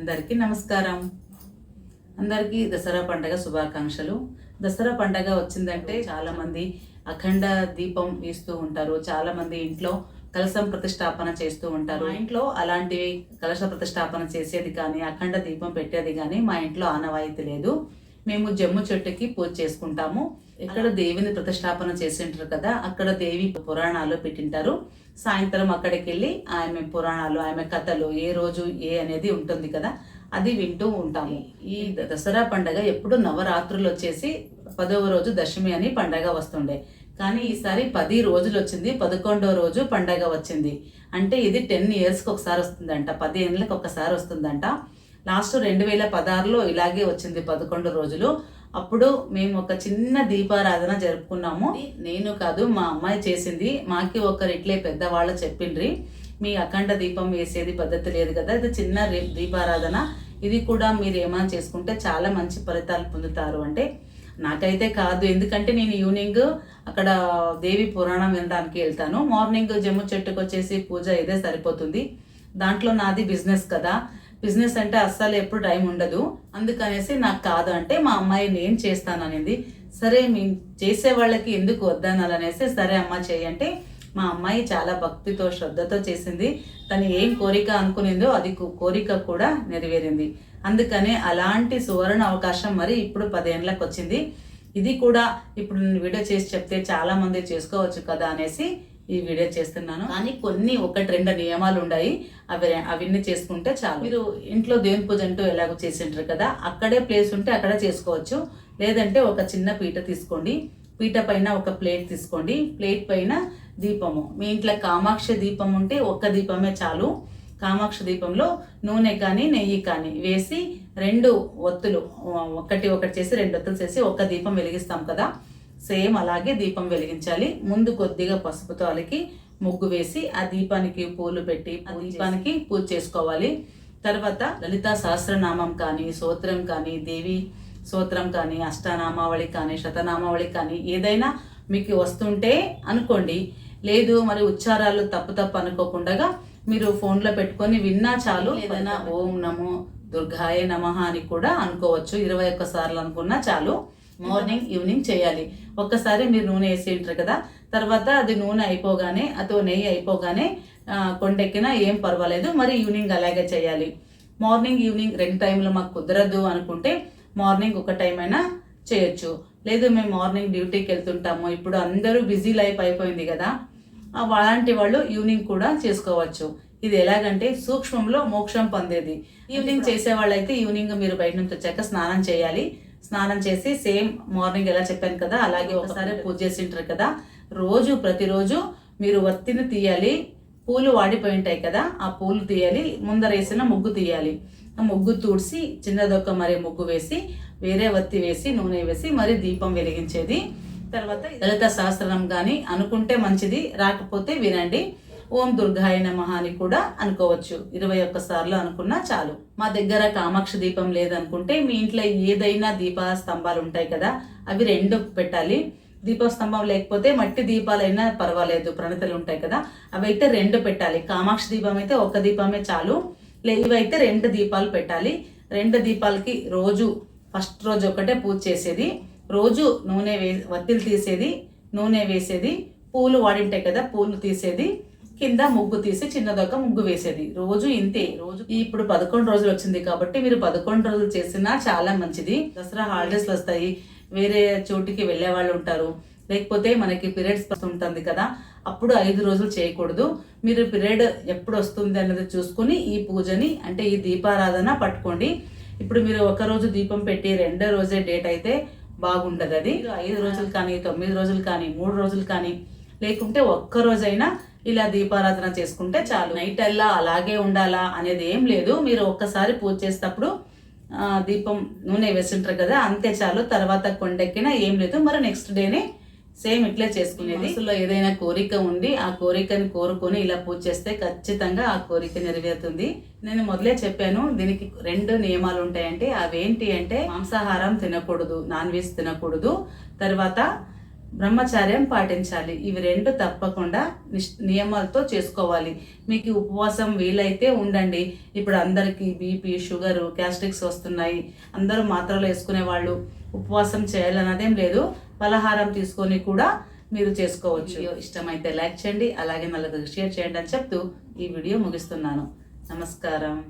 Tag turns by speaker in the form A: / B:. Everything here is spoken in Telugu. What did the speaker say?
A: అందరికీ నమస్కారం. అందరికీ దసరా పండగ శుభాకాంక్షలు. దసరా పండగ వచ్చిందంటే చాలా మంది అఖండ దీపం వేస్తూ ఉంటారు. చాలా మంది ఇంట్లో కలశం ప్రతిష్టాపన చేస్తూ ఉంటారు. మా ఇంట్లో అలాంటివి కలశ ప్రతిష్టాపన చేసేది కానీ అఖండ దీపం పెట్టేది కానీ మా ఇంట్లో ఆనవాయితీ లేదు. మేము జమ్ము చెట్టుకి పూజ చేసుకుంటాము. ఇక్కడ దేవిని ప్రతిష్టాపన చేసింటారు కదా అక్కడ దేవి పురాణాలు పెట్టింటారు. సాయంత్రం అక్కడికి వెళ్ళి ఆమె పురాణాలు ఆమె కథలు ఏ రోజు ఏ అనేది ఉంటుంది కదా అది వింటూ ఉంటాము. ఈ దసరా పండగ ఎప్పుడు నవరాత్రులు వచ్చేసి పదవ రోజు దశమి అని పండగ వస్తుండే. కానీ ఈసారి పది రోజులు వచ్చింది పదకొండో రోజు పండగ వచ్చింది. అంటే ఇది టెన్ ఇయర్స్కి ఒకసారి వస్తుందంట పది ఏళ్ళకి ఒకసారి వస్తుందంట. లాస్ట్ రెండు వేల పదహారులో ఇలాగే వచ్చింది పదకొండు రోజులు. అప్పుడు మేము ఒక చిన్న దీపారాధన జరుపుకున్నాము. నేను కాదు మా అమ్మాయి చేసింది. మాకి ఒకరు ఇట్లే పెద్దవాళ్ళు చెప్పిండ్రి. మీ అఖండ దీపం వేసేది పద్ధతి లేదు కదా ఇది చిన్న దీపారాధన. ఇది కూడా మీరు ఏమైనా చేసుకుంటే చాలా మంచి ఫలితాలు పొందుతారు అంటే. నాకైతే కాదు ఎందుకంటే నేను ఈవినింగ్ అక్కడ దేవి పురాణం వినడానికి వెళ్తాను. మార్నింగ్ జమ్ము చెట్టుకు వచ్చేసి పూజ ఇదే సరిపోతుంది. దాంట్లో నాది బిజినెస్ కదా. బిజినెస్ అంటే అస్సలు ఎప్పుడు టైం ఉండదు. అందుకనేసి నాకు కాదు అంటే మా అమ్మాయి నేను చేస్తాను అనేది సరే మేము చేసే వాళ్ళకి ఎందుకు వద్దనాలనేసి సరే అమ్మ చేయంటే మా అమ్మాయి చాలా భక్తితో శ్రద్ధతో చేసింది. తను ఏం కోరిక అనుకునిందో అది కోరిక కూడా నెరవేరింది. అందుకనే అలాంటి సువర్ణ అవకాశం మరి ఇప్పుడు పదేళ్ళకి వచ్చింది ఇది కూడా ఇప్పుడు నేను వీడియో చేసి చెప్తే చాలామంది చేసుకోవచ్చు కదా అనేసి ఈ వీడియో చేస్తున్నాను. కానీ కొన్ని ఒకటి రెండు నియమాలు ఉన్నాయి అవి అవన్నీ చేసుకుంటే చాలు. మీరు ఇంట్లో దేవుని పూజ అంటూ ఎలాగో చేసింటారు కదా అక్కడే ప్లేస్ ఉంటే అక్కడే చేసుకోవచ్చు. లేదంటే ఒక చిన్న పీట తీసుకోండి. పీట పైన ఒక ప్లేట్ తీసుకోండి. ప్లేట్ పైన దీపము. మీ ఇంట్లో కామాక్ష దీపం ఉంటే ఒక్క దీపమే చాలు. కామాక్ష దీపంలో నూనె కానీ నెయ్యి కానీ వేసి రెండు ఒత్తులు ఒకటి ఒకటి చేసి రెండు ఒత్తులు చేసి ఒక దీపం వెలిగిస్తాం కదా. సేమ్ అలాగే దీపం వెలిగించాలి. ముందు కొద్దిగా పసుపుతో అలికి ముగ్గు వేసి ఆ దీపానికి పూలు పెట్టి ఆ దీపానికి పూజ చేసుకోవాలి. తర్వాత లలితా సహస్రనామం కానీ స్తోత్రం కానీ దేవి స్తోత్రం కానీ అష్టనామావళి కానీ శతనామావళి కానీ ఏదైనా మీకు వస్తుంటే అనుకోండి. లేదు మరి ఉచ్చారాలు తప్పు తప్పు అనుకోకుండా మీరు ఫోన్లో పెట్టుకొని విన్నా చాలు. ఏదైనా ఓం నమో దుర్గాయ నమః అని కూడా అనుకోవచ్చు. ఇరవై ఒక్క సార్లు అనుకున్నా చాలు. మార్నింగ్ ఈవినింగ్ చేయాలి. ఒక్కసారి మీరు నూనె వేసి ఉంటారు కదా? తర్వాత అది నూనె అయిపోగానే అతో నెయ్యి అయిపోగానే కొండెక్కినా ఏం పర్వాలేదు. మరి ఈవినింగ్ అలాగే చేయాలి. మార్నింగ్ ఈవినింగ్ రెండు టైంలో మాకు కుదరదు అనుకుంటే మార్నింగ్ ఒక టైం అయినా చేయొచ్చు. లేదు మేము మార్నింగ్ డ్యూటీకి వెళ్తుంటాము. ఇప్పుడు అందరూ బిజీ లైఫ్ అయిపోయింది కదా? అలాంటి వాళ్ళు ఈవినింగ్ కూడా చేసుకోవచ్చు. ఇది ఎలాగంటే సూక్ష్మంలో మోక్షం పొందేది. ఈవినింగ్ చేసే వాళ్ళైతే ఈవినింగ్ మీరు బయట నుంచి వచ్చాక స్నానం చేయాలి. స్నానం చేసి సేమ్ మార్నింగ్ ఎలా చెప్పాను కదా అలాగే ఒకసారి పూజ చేసింటారు కదా రోజు ప్రతిరోజు మీరు ఒత్తిని తీయాలి పూలు వాడిపోయి ఉంటాయి కదా ఆ పూలు తీయాలి ముందర వేసిన ముగ్గు తీయాలి. ఆ ముగ్గు తుడిసి చిన్నదొక్క మరి ముగ్గు వేసి వేరే వత్తి వేసి నూనె వేసి మరి దీపం వెలిగించేది. తర్వాత లలిత సహస్రనం కానీ అనుకుంటే మంచిది రాకపోతే వినండి. ఓం దుర్గాయ నమః అని కూడా అనుకోవచ్చు. ఇరవై ఒక్క సార్లు అనుకున్నా చాలు. మా దగ్గర కామాక్ష దీపం లేదనుకుంటే మీ ఇంట్లో ఏదైనా దీప స్తంభాలు ఉంటాయి కదా అవి రెండు పెట్టాలి. దీపస్తంభం లేకపోతే మట్టి దీపాలైనా పర్వాలేదు ప్రణతలు ఉంటాయి కదా అవి అయితే రెండు పెట్టాలి. కామాక్ష దీపం అయితే ఒక దీపమే చాలు. లే ఇవైతే రెండు దీపాలు పెట్టాలి. రెండు దీపాలకి రోజు ఫస్ట్ రోజు ఒకటే పూజ చేసేది. రోజు నూనె వే వత్తిలు తీసేది నూనె వేసేది పూలు వాడింటాయి కదా పూలు తీసేది. కింద ముగ్గు తీసి చిన్నదొక ముగ్గు వేసేది. రోజు ఇంతే. రోజు ఇప్పుడు పదకొండు రోజులు వచ్చింది కాబట్టి మీరు పదకొండు రోజులు చేసినా చాలా మంచిది. దసరా హాలిడేస్ వస్తాయి. వేరే చోటికి వెళ్ళే వాళ్ళు ఉంటారు. లేకపోతే మనకి పీరియడ్స్ ఉంటుంది కదా. అప్పుడు ఐదు రోజులు చేయకూడదు. మీరు పీరియడ్ ఎప్పుడు వస్తుంది అన్నది చూసుకుని ఈ పూజని అంటే ఈ దీపారాధన పట్టుకోండి. ఇప్పుడు మీరు ఒక రోజు దీపం పెట్టి రెండో రోజే డేట్ అయితే బాగుండదు అది. ఐదు రోజులు కానీ తొమ్మిది రోజులు కానీ మూడు రోజులు కానీ లేకుంటే ఒక్క రోజైనా ఇలా దీపారాధన చేసుకుంటే చాలు. నైట్ అల్లా అలాగే ఉండాలా అనేది ఏం లేదు. మీరు ఒక్కసారి పూజ చేసేటప్పుడు దీపం నూనె వేసింటారు కదా అంతే చాలు. తర్వాత కొండెక్కినా ఏం లేదు. మరి నెక్స్ట్ డేనే సేమ్ ఇట్లే చేసుకునేది. మనసులో ఏదైనా కోరిక ఉండి ఆ కోరికని కోరుకొని ఇలా పూజ చేస్తే ఖచ్చితంగా ఆ కోరిక నెరవేరుతుంది. నేను మొదలే చెప్పాను దీనికి రెండు నియమాలు ఉంటాయంటే అవేంటి అంటే మాంసాహారం తినకూడదు నాన్ వెజ్ తినకూడదు. తర్వాత బ్రహ్మచార్యం పాటించాలి. ఇవి రెండు తప్పకుండా నిష్- నియమాలతో చేసుకోవాలి. మీకు ఉపవాసం వీలైతే ఉండండి. ఇప్పుడు అందరికీ బీపీ షుగరు గ్యాస్ట్రిక్స్ వస్తున్నాయి. అందరూ మాత్రలు వేసుకునే వాళ్ళు ఉపవాసం చేయాలన్నదేం లేదు. పలహారం తీసుకొని కూడా మీరు చేసుకోవచ్చు. ఇష్టమైతే లైక్ చేయండి. అలాగే మళ్ళీ షేర్ చేయండి అని చెప్తూ ఈ వీడియో ముగిస్తున్నాను. నమస్కారం.